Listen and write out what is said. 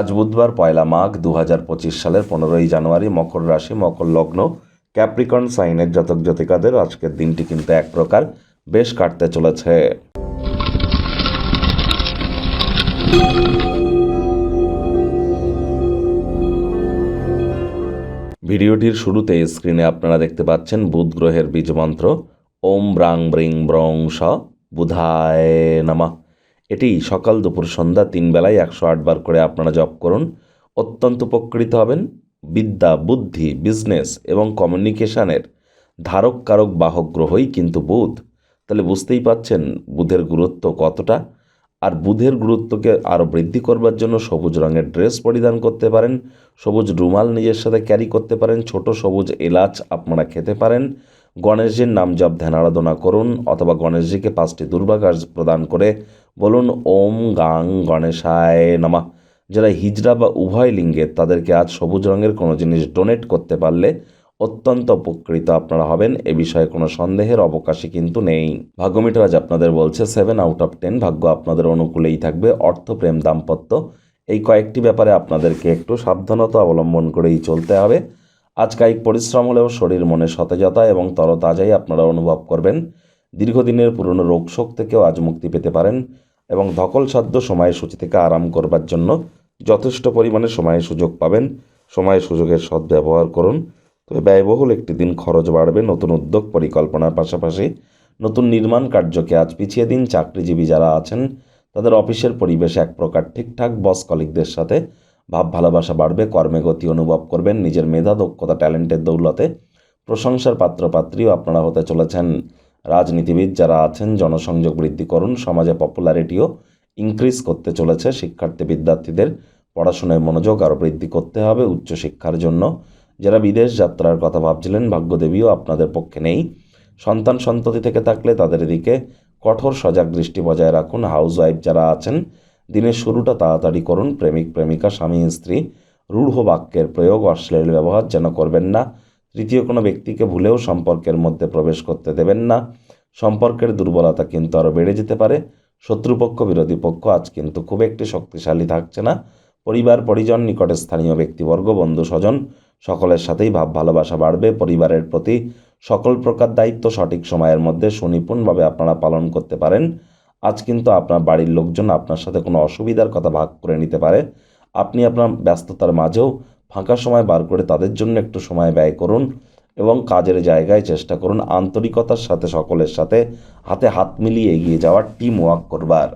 আজ বুধবার পয়লা মাঘ দু হাজার পঁচিশ সালের পনেরোই জানুয়ারি মকর রাশি, মকর লগ্ন। ক্যাপ্রিকন সাইনের জাতক জাতিকাদের আজকের দিনটি কিন্তু এক প্রকার বেশ কাটতে চলেছে। ভিডিওটির শুরুতে স্ক্রিনে আপনারা দেখতে পাচ্ছেন বুধ গ্রহের বীজ মন্ত্র। ওম ব্রাং ব্রিং ব্রং স বুধায় নামা। এটি সকাল দুপুর সন্ধ্যা তিন বেলায় একশো আটবার করে আপনারা জপ করুন। অত্যন্ত উপকৃত হবেন। বিদ্যা, বুদ্ধি, বিজনেস এবং কমিউনিকেশানের ধারক কারক বাহক গ্রহই কিন্তু বুধ। তাহলে বুঝতেই পাচ্ছেন বুধের গুরুত্ব কতটা। আর বুধের গুরুত্বকে আরও বৃদ্ধি করবার জন্য সবুজ রঙের ড্রেস পরিধান করতে পারেন, সবুজ রুমাল নিজের সাথে ক্যারি করতে পারেন, ছোট সবুজ এলাচ আপনারা খেতে পারেন গণেশজির নাম জপ ধ্যান আরাধনা করুন অথবা গণেশজিকে পাঁচটি দুর্বাঘাস প্রদান করে বলুন, ওম গাং গণেশায় নামা। যারা হিজড়া বা উভয় লিঙ্গের তাদেরকে আজ সবুজ রঙের কোনো জিনিস ডোনেট করতে পারলে অত্যন্ত উপকৃত আপনারা হবেন। এ বিষয়ে কোনো সন্দেহের অবকাশই কিন্তু নেই। ভাগ্যমিটার আজ আপনাদের বলছে, সেভেন আউট অফ টেন ভাগ্য আপনাদের অনুকূলেই থাকবে। অর্থ, প্রেম, দাম্পত্য, এই কয়েকটি ব্যাপারে আপনাদেরকে একটু সাবধানতা অবলম্বন করেই চলতে হবে। আজ কায়িক পরিশ্রম হলেও শরীর মনে সতেজতা এবং তরতাজাই আপনারা অনুভব করবেন। দীর্ঘদিনের পুরনো রোগশোক থেকেও আজ মুক্তি পেতে পারেন এবং ধকলসাধ্য সময়সূচি থেকে আরাম করবার জন্য যথেষ্ট পরিমাণে সময় সুযোগ পাবেন। সময় সুযোগের সদ্ব্যবহার করুন। তবে ব্যয়বহুল একটি দিন খরচ বাড়বে। নতুন উদ্যোগ পরিকল্পনার পাশাপাশি নতুন নির্মাণ কার্যকে আজ পিছিয়ে দিন। চাকরিজীবী যারা আছেন, তাদের অফিসের পরিবেশ এক প্রকার ঠিকঠাক। বস কলিকদের সাথে ভাব ভালোবাসা বাড়বে, কর্মে গতি অনুভব করবেন, নিজের মেধা, দক্ষতা, ট্যালেন্টের দৌলতে প্রশংসার পাত্রপাত্রীও আপনারা হতে চলেছেন। রাজনীতিবিদ যারা আছেন, জনসংযোগ বৃদ্ধি করুন, সমাজে পপুলারিটিও ইনক্রিজ করতে চলেছে, শিক্ষার্থী, বিদ্যার্থীদের পড়াশোনায় মনোযোগ আরও বৃদ্ধি করতে হবে, উচ্চশিক্ষার জন্য। যারা বিদেশ যাত্রার কথা ভাবছিলেন, ভাগ্যদেবীও আপনাদের পক্ষে নেই। সন্তান সন্ততি থেকে থাকলে তাদের দিকে কঠোর সজাগ দৃষ্টি বজায় রাখুন। হাউস ওয়াইফ যারা আছেন দিনের শুরুটা তাড়াতাড়ি করুন। প্রেমিক, প্রেমিকা, স্বামী, স্ত্রী, রূঢ় বাক্যের প্রয়োগ অশ্লীল ব্যবহার যেন করবেন না। তৃতীয় কোনো ব্যক্তিকে ভুলেও সম্পর্কের মধ্যে প্রবেশ করতে দেবেন না। সম্পর্কের দুর্বলতা কিন্তু আরও বেড়ে যেতে পারে। শত্রুপক্ষ, বিরোধী পক্ষ আজ কিন্তু খুব একটি শক্তিশালী থাকছে না। পরিবার, পরিজন, নিকটে স্থানীয় ব্যক্তিবর্গ, বন্ধু, স্বজন, সকলের সাথেই ভাব, ভালোবাসা বাড়বে। পরিবারের প্রতি সকল প্রকার দায়িত্ব সঠিক সময়ের মধ্যে সুনিপুণভাবে আপনারা পালন করতে পারেন। আজ কিন্তু আপনার বাড়ির লোকজন আপনার সাথে কোনো অসুবিধার কথা ভাগ করে নিতে পারে। আপনি আপনার ব্যস্ততার মাঝেও ফাঁকা সময় বার করে তাদের জন্য একটু সময় ব্যয় করুন এবং কাজের জায়গায় চেষ্টা করুন আন্তরিকতার সাথে, সকলের সাথে হাতে হাত মিলিয়ে এগিয়ে যাওয়ার টিম ওয়ার্ক করবার।